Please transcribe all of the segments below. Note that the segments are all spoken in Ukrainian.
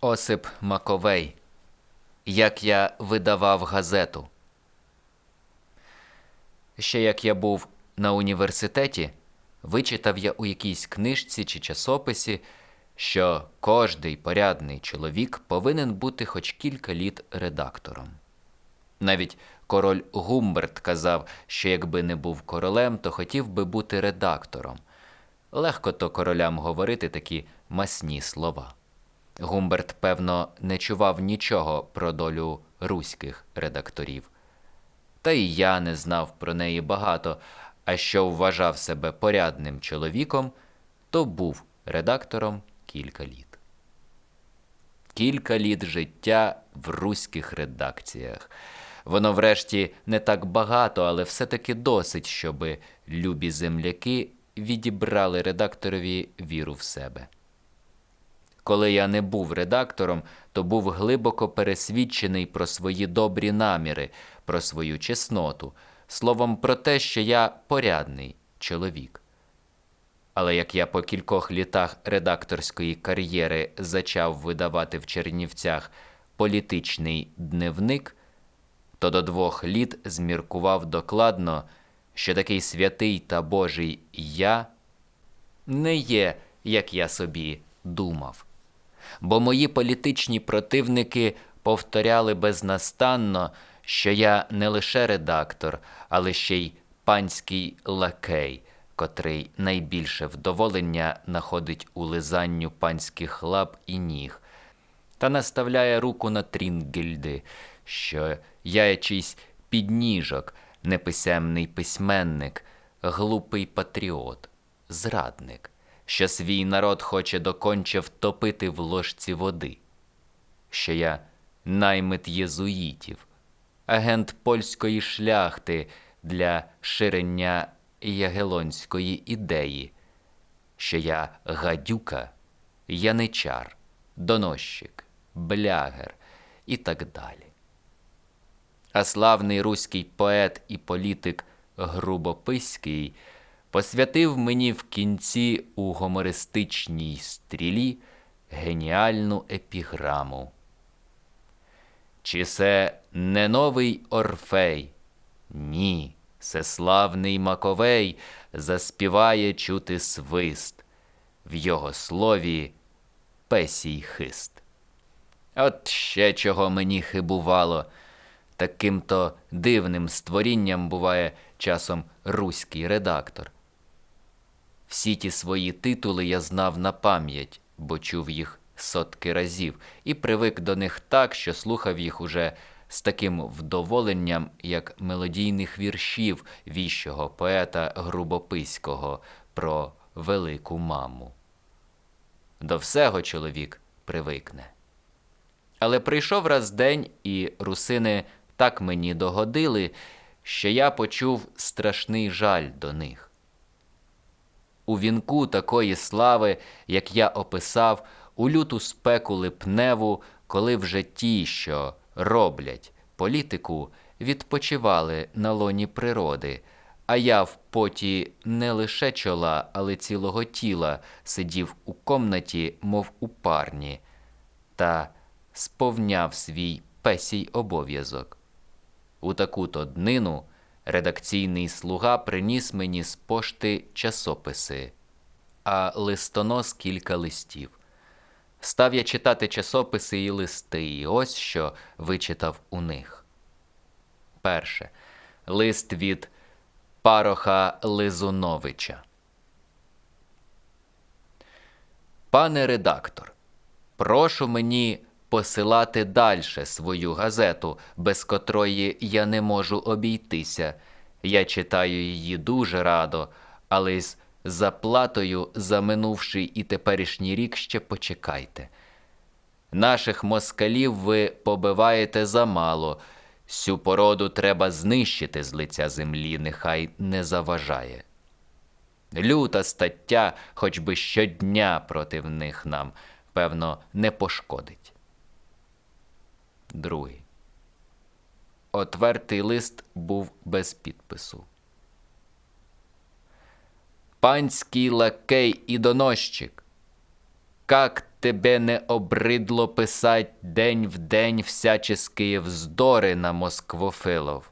Осип Маковей. Як я видавав газету. Ще як я був на університеті, вичитав я у якійсь книжці чи часописі, що кожний порядний чоловік повинен бути хоч кілька літ редактором. Навіть король Гумберт казав, що якби не був королем, то хотів би бути редактором. Легко то королям говорити такі масні слова. Гумберт, певно, не чував нічого про долю руських редакторів. Та й я не знав про неї багато, а що вважав себе порядним чоловіком, то був редактором кілька літ. Кілька літ життя в руських редакціях. Воно, врешті, не так багато, але все-таки досить, щоби любі земляки відібрали редакторові віру в себе. Коли я не був редактором, то був глибоко пересвідчений про свої добрі наміри, про свою чесноту, словом, про те, що я порядний чоловік. Але як я по кількох літах редакторської кар'єри зачав видавати в Чернівцях політичний дневник, то до двох літ зміркував докладно, що такий святий та Божий я не є, як я собі думав. Бо мої політичні противники повторяли безнастанно, що я не лише редактор, але ще й панський лакей, котрий найбільше вдоволення находить у лизанню панських лап і ніг, та наставляє руку на трінгельди, що я є чийсь підніжок, неписемний письменник, глупий патріот, зрадник, що свій народ хоче доконче втопити в ложці води, що я наймит єзуїтів, агент польської шляхти для ширення ягелонської ідеї, що я гадюка, яничар, доносчик, блягер і так далі. А славний руський поет і політик Грубописький посвятив мені в кінці у гумористичній стрілі геніальну епіграму. Чи се не новий Орфей? Ні, се славний Маковей заспіває чути свист, в його слові песій хист. От ще чого мені хибувало. Таким то дивним створінням буває часом руський редактор. Всі ті свої титули я знав на пам'ять, бо чув їх сотки разів, і привик до них так, що слухав їх уже з таким вдоволенням, як мелодійних віршів віщого поета Грубописького про велику маму. До всього чоловік привикне. Але прийшов раз день, і русини так мені догодили, що я почув страшний жаль до них. У вінку такої слави, як я описав, у люту спеку липневу, коли вже ті, що роблять політику, відпочивали на лоні природи, а я в поті не лише чола, але цілого тіла сидів у комнаті, мов у парні, та сповняв свій песій обов'язок. У таку-то днину редакційний слуга приніс мені з пошти часописи, а листонос кілька листів. Став я читати часописи і листи, і ось що вичитав у них. Перше. Лист від Пароха Лизуновича. Пане редактор, прошу мені посилати дальше свою газету, без котрої я не можу обійтися. Я читаю її дуже радо, але з заплатою за минувший і теперішній рік ще почекайте. Наших москалів ви побиваєте замало. Сю породу треба знищити з лиця землі, нехай не заважає. Люта стаття, хоч би щодня проти них нам, певно, не пошкодить. Другий. Отвертий лист був без підпису. Панський лакей і доносчик, как тебе не обридло писать день в день всяческие вздори на москвофилов.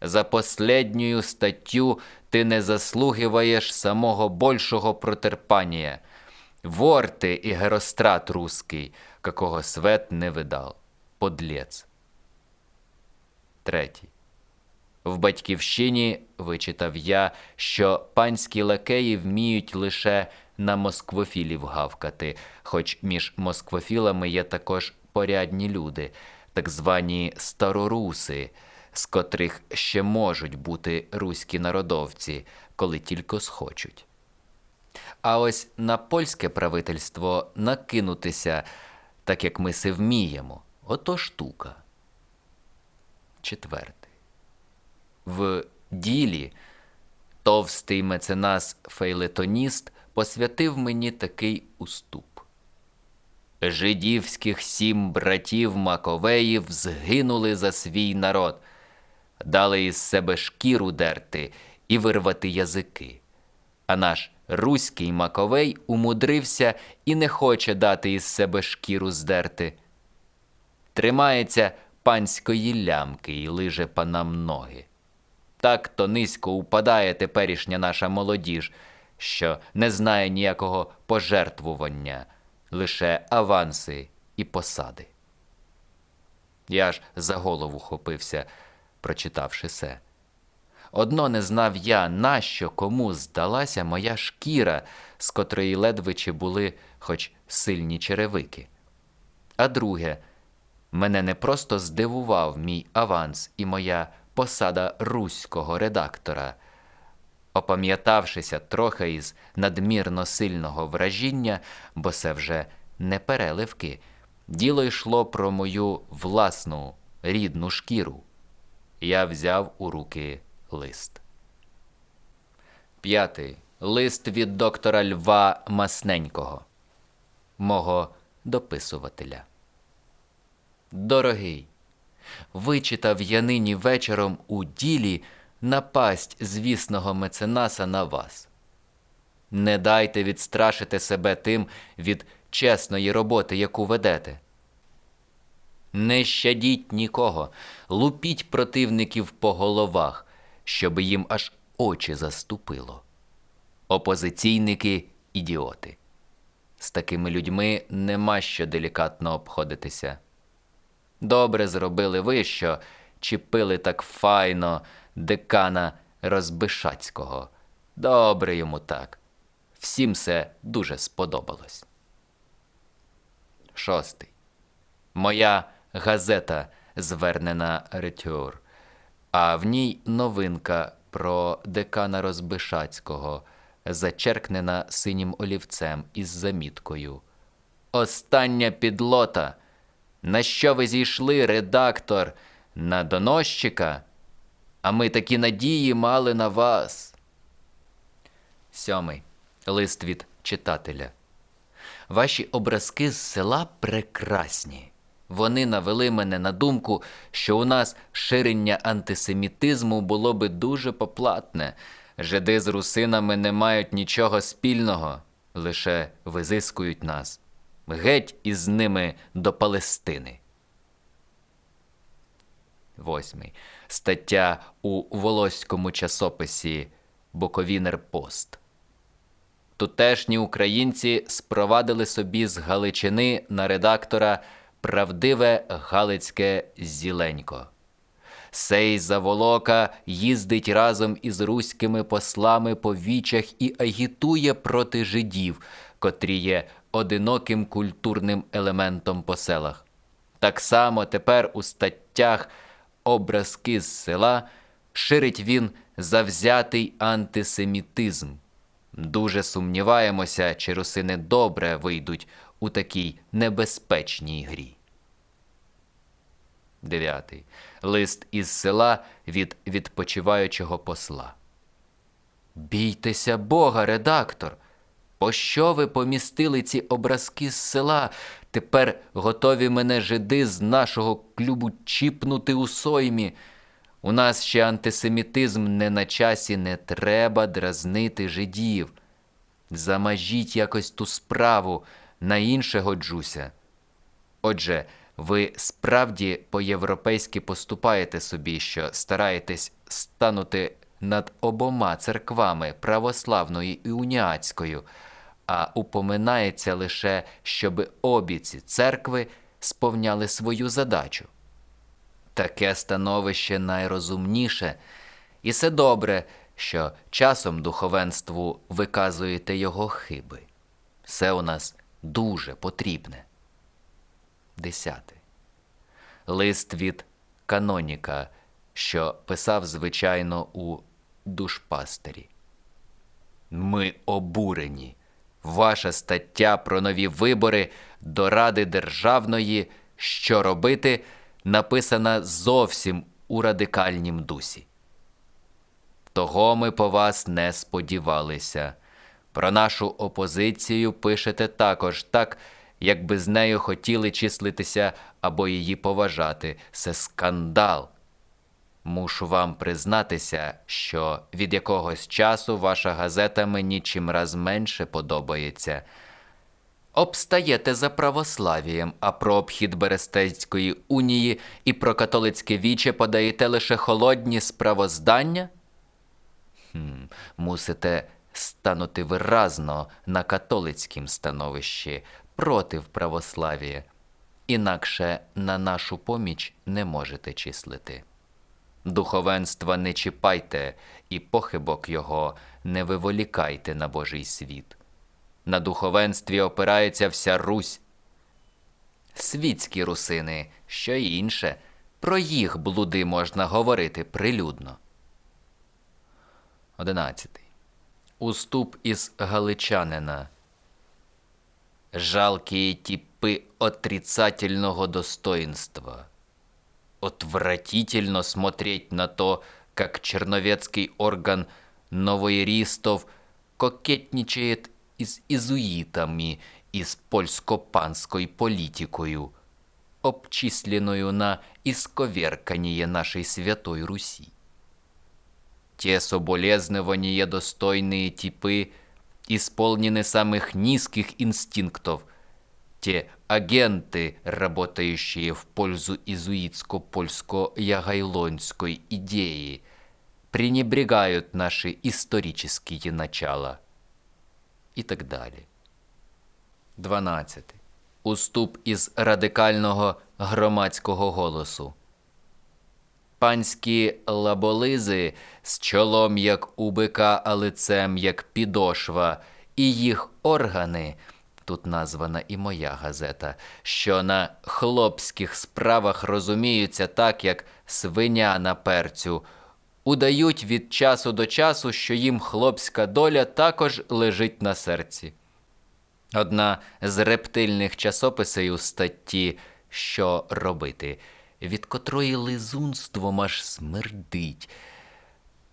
За последнюю статтю ти не заслугиваєш самого большого протерпання. Вор ти і герострат русский, какого свет не видал. Подлец. Третій. В батьківщині вичитав я, що панські лакеї вміють лише на москвофілів гавкати, хоч між москвофілами є також порядні люди, так звані староруси, з котрих ще можуть бути руські народовці, коли тільки схочуть. А ось на польське правительство накинутися, так як ми се вміємо, ото штука. Четвертий. В ділі товстий меценас фейлетоніст посвятив мені такий уступ. Жидівських сім братів Маковеїв згинули за свій народ, дали із себе шкіру дерти і вирвати язики. А наш руський Маковей умудрився і не хоче дати із себе шкіру здерти. Тримається панської лямки і лиже панам ноги. Так то низько упадає теперішня наша молодіж, що не знає ніякого пожертвування, лише аванси і посади. Я ж за голову хопився, прочитавши се. Одно не знав я, нащо кому здалася моя шкіра, з котрої ледве були хоч сильні черевики. А друге, мене не просто здивував мій аванс і моя посада руського редактора. Опам'ятавшися трохи із надмірно сильного вражіння, бо це вже не переливки, діло йшло про мою власну рідну шкіру. Я взяв у руки лист. П'ятий лист від доктора Льва Масненького, мого дописувателя. Дорогий, вичитав я нині вечором у ділі напасть звісного меценаса на вас. Не дайте відстрашити себе тим від чесної роботи, яку ведете. Не щадіть нікого, лупіть противників по головах, щоб їм аж очі заступило. Опозиційники ідіоти. З такими людьми нема що делікатно обходитися. Добре зробили ви, що чіпили так файно декана Розбишацького. Добре йому так. Всім все дуже сподобалось. Шостий. Моя газета звернена ретюр, а в ній новинка про декана Розбишацького, зачеркнена синім олівцем із заміткою. Остання підлота. На що ви зійшли, редактор, на доносчика? А ми такі надії мали на вас. Сьомий лист від читателя. Ваші образки з села прекрасні. Вони навели мене на думку, що у нас ширення антисемітизму було би дуже поплатне. Жиди з русинами не мають нічого спільного, лише визискують нас. Геть із ними до Палестини. Восьмий. Стаття у волоському часописі Боковінер Пост. Тутешні українці спровадили собі з Галичини на редактора правдиве Галицьке зіленько. Сей заволока їздить разом із руськими послами по вічах і агітує проти жидів, котрі є одиноким культурним елементом по селах. Так само тепер у статтях образки з села ширить він завзятий антисемітизм. Дуже сумніваємося, чи русини добре вийдуть у такій небезпечній грі. 9. Лист із села від відпочиваючого посла. Бійтеся Бога, редактор. Пощо ви помістили ці образки з села? Тепер готові мене жиди з нашого клюбу чіпнути у соймі. У нас ще антисемітизм не на часі, не треба дразнити жидів. Замажіть якось ту справу, на інше годжуся. Отже, ви справді по-європейськи поступаєте собі, що стараєтесь станути над обома церквами православною і уніатською, а упоминається лише, щоби обі ці церкви сповняли свою задачу. Таке становище найрозумніше, і це добре, що часом духовенству виказуєте його хиби. Це у нас дуже потрібне. Десяте. Лист від каноніка, що писав, звичайно, у душпастері. Ми обурені. Ваша стаття про нові вибори до Ради Державної, що робити, написана зовсім у радикальнім дусі. Того ми по вас не сподівалися. Про нашу опозицію пишете також так, якби з нею хотіли числитися або її поважати. Це скандал. Мушу вам признатися, що від якогось часу ваша газета мені чимраз менше подобається. Обстаєте за православієм, а про обхід Берестейської унії і про католицьке віче подаєте лише холодні справоздання? Хм, мусите станути виразно на католицькім становищі проти православія, інакше на нашу поміч не можете числити. Духовенства не чіпайте і похибок його не виволікайте на Божий світ. На духовенстві опирається вся Русь. Світські русини, що й інше, про їх блуди можна говорити прилюдно. 11. Уступ із галичанина. Жалкие типы отрицательного достоинства. Отвратительно смотреть на то, как черновецкий орган новоеристов кокетничает и с изуитами и с польско-панской обчисленную на исковерканье нашей Святой Руси. Те соболезнования достойные типы исполнены самых низких инстинктов, те агенты, работающие в пользу изуитско-польско-ягайлонской идеи, пренебрегают наши исторические начала. І так далі. 12. Уступ із радикального громадського голосу. Панські лаболизи з чолом, як у бика, а лицем, як підошва, і їх органи, тут названа і моя газета, що на хлопських справах розуміються так, як свиня на перцю, удають від часу до часу, що їм хлопська доля також лежить на серці. Одна з рептильних часописей у статті Що робити, від котрої лизунством аж смердить.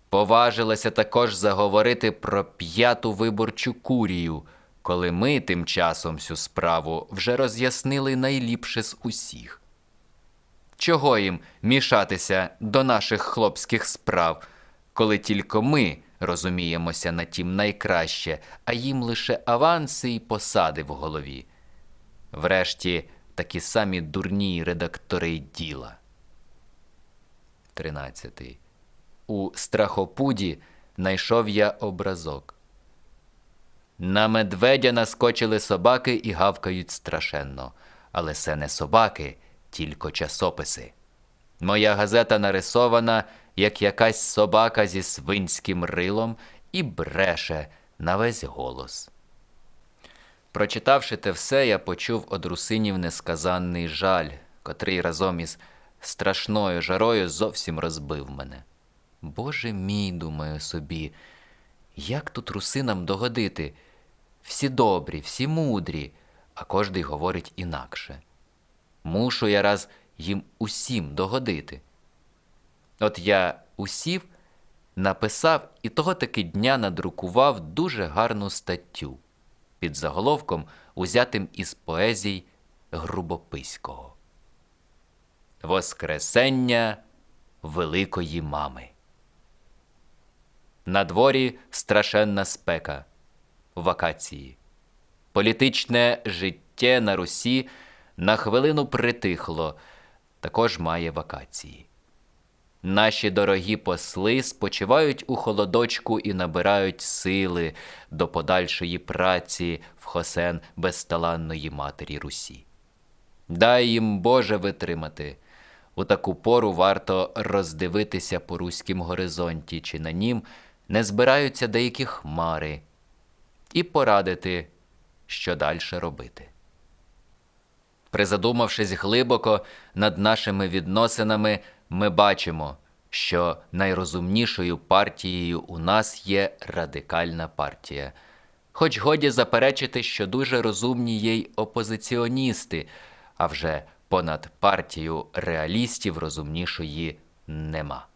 Поважилася також заговорити про п'яту виборчу курію, коли ми тим часом всю справу вже роз'яснили найліпше з усіх. Чого їм мішатися до наших хлопських справ, коли тільки ми розуміємося на тім найкраще, а їм лише аванси і посади в голові. Врешті такі самі дурні редактори діла. 13. У страхопуді найшов я образок. На медведя наскочили собаки і гавкають страшенно, але це не собаки, тільки часописи. Моя газета нарисована, як якась собака зі свинським рилом, і бреше на весь голос. Прочитавши те все, я почув од русинів несказанний жаль, котрий разом із страшною жарою зовсім розбив мене. Боже мій, думаю собі, як тут русинам догодити? Всі добрі, всі мудрі, а кожний говорить інакше. Мушу я раз їм усім догодити. От я усів, написав і того таки дня надрукував дуже гарну статтю під заголовком, узятим із поезій Грубописького. Воскресення Великої Мами. На дворі страшенна спека, вакації. Політичне життя на Русі на хвилину притихло, також має вакації. Наші дорогі посли спочивають у холодочку і набирають сили до подальшої праці в хосен безталанної матері Русі. Дай їм Боже витримати. У таку пору варто роздивитися по руськім горизонті, чи на нім не збираються деякі хмари, і порадити, що далі робити. Призадумавшись глибоко над нашими відносинами, ми бачимо, що найрозумнішою партією у нас є радикальна партія. Хоч годі заперечити, що дуже розумні є й опозиціоністи, а вже понад партію реалістів розумнішої нема.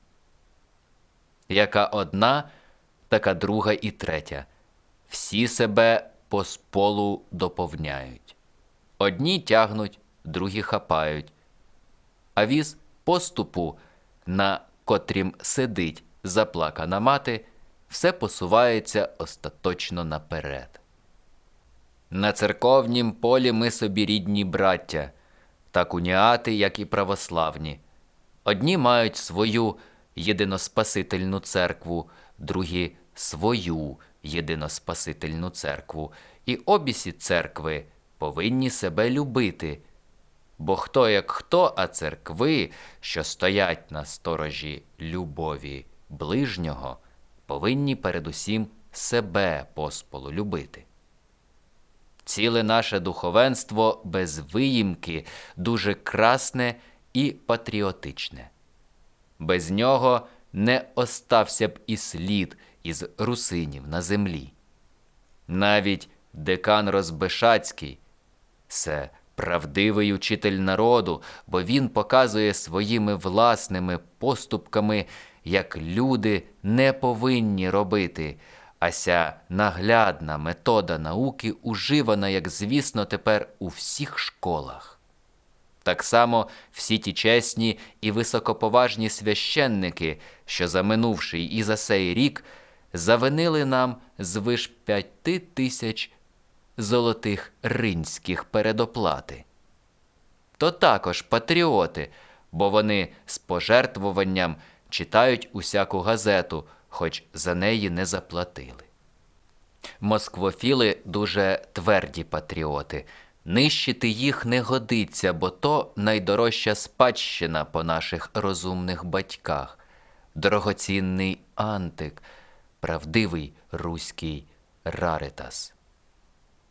Яка одна, така друга і третя. Всі себе по сполу доповняють. Одні тягнуть, другі хапають, а віз поступу, на котрім сидить заплакана мати, все посувається остаточно наперед. На церковнім полі ми собі рідні браття, так уніати, як і православні. Одні мають свою єдиноспасительну церкву, другі свою єдиноспасительну церкву, і обісі церкви повинні себе любити. Бо хто як хто, а церкви, що стоять на сторожі любові ближнього, повинні передусім себе посполу любити. Ціле наше духовенство без виїмки дуже красне і патріотичне. Без нього не остався б і слід із русинів на землі. Навіть декан Розбишацький це правдивий учитель народу, бо він показує своїми власними поступками, як люди не повинні робити, а ся наглядна метода науки уживана, як звісно, тепер у всіх школах. Так само всі ті чесні і високоповажні священники, що за минувший і за сей рік завинили нам звиш п'яти тисяч золотих ринських передоплати. То також патріоти, бо вони з пожертвуванням читають усяку газету, хоч за неї не заплатили. Москвофіли дуже тверді патріоти. Нищити їх не годиться, бо то найдорожча спадщина по наших розумних батьках, дорогоцінний антик, правдивий руський раритас.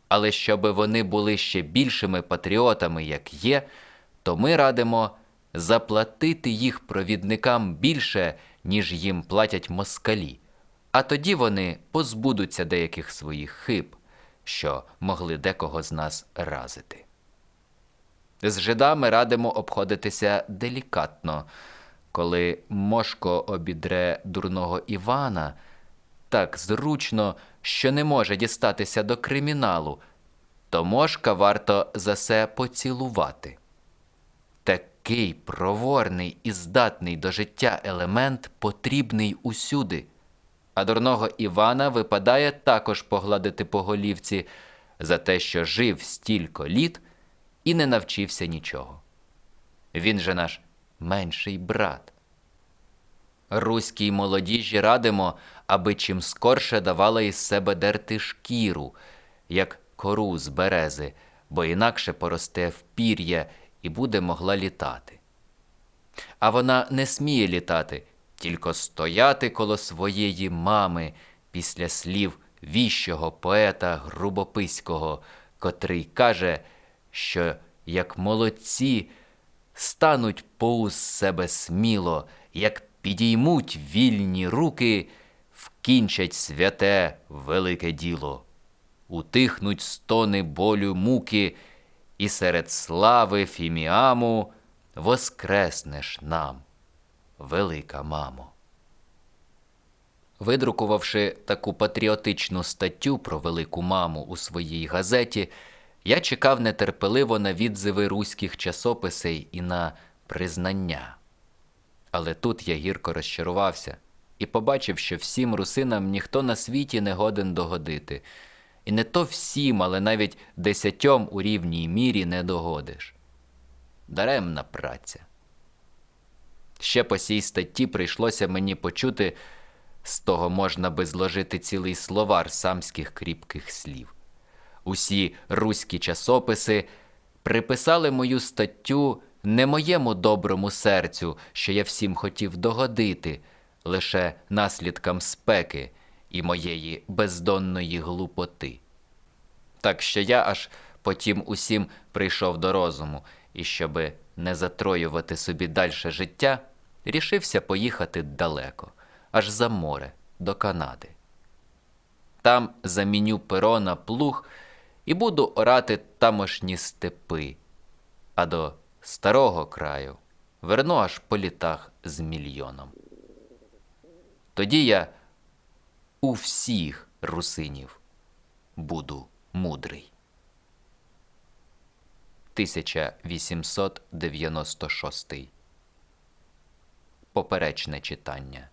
Але щоби вони були ще більшими патріотами, як є, то ми радимо заплатити їх провідникам більше, ніж їм платять москалі, а тоді вони позбудуться деяких своїх хиб, що могли декого з нас разити. З жидами радимо обходитися делікатно, коли Мошко обідре дурного Івана так зручно, що не може дістатися до криміналу, то Мошка варто за се поцілувати. Такий проворний і здатний до життя елемент потрібний усюди, а дурного Івана випадає також погладити по голівці за те, що жив стільки літ і не навчився нічого. Він же наш менший брат. Руській молодіжі радимо, аби чим скорше давала із себе дерти шкіру, як кору з берези, бо інакше поросте в пір'я і буде могла літати. А вона не сміє літати, тільки стояти коло своєї мами після слів віщого поета Грубописького, котрий каже, що як молодці стануть поуз себе сміло, як підіймуть вільні руки, вкінчать святе велике діло, утихнуть стони болю муки, і серед слави фіміаму воскреснеш нам, велика мамо. Видрукувавши таку патріотичну статтю про велику маму у своїй газеті, я чекав нетерпеливо на відзиви руських часописей і на признання. Але тут я гірко розчарувався і побачив, що всім русинам ніхто на світі не годен догодити. І не то всім, але навіть десятьом у рівній мірі не догодиш. Даремна праця. Ще по сій статті прийшлося мені почути, з того можна би зложити цілий словар самських кріпких слів. Усі руські часописи приписали мою статтю не моєму доброму серцю, що я всім хотів догодити, лише наслідкам спеки і моєї бездонної глупоти. Так що я аж потім усім прийшов до розуму, і щоби не затроювати собі дальше життя, рішився поїхати далеко, аж за море, до Канади. Там заміню перо на плуг і буду орати тамошні степи, а до старого краю верну аж по літах з мільйоном. Тоді я у всіх русинів буду мудрий. 1896. Поперечне читання.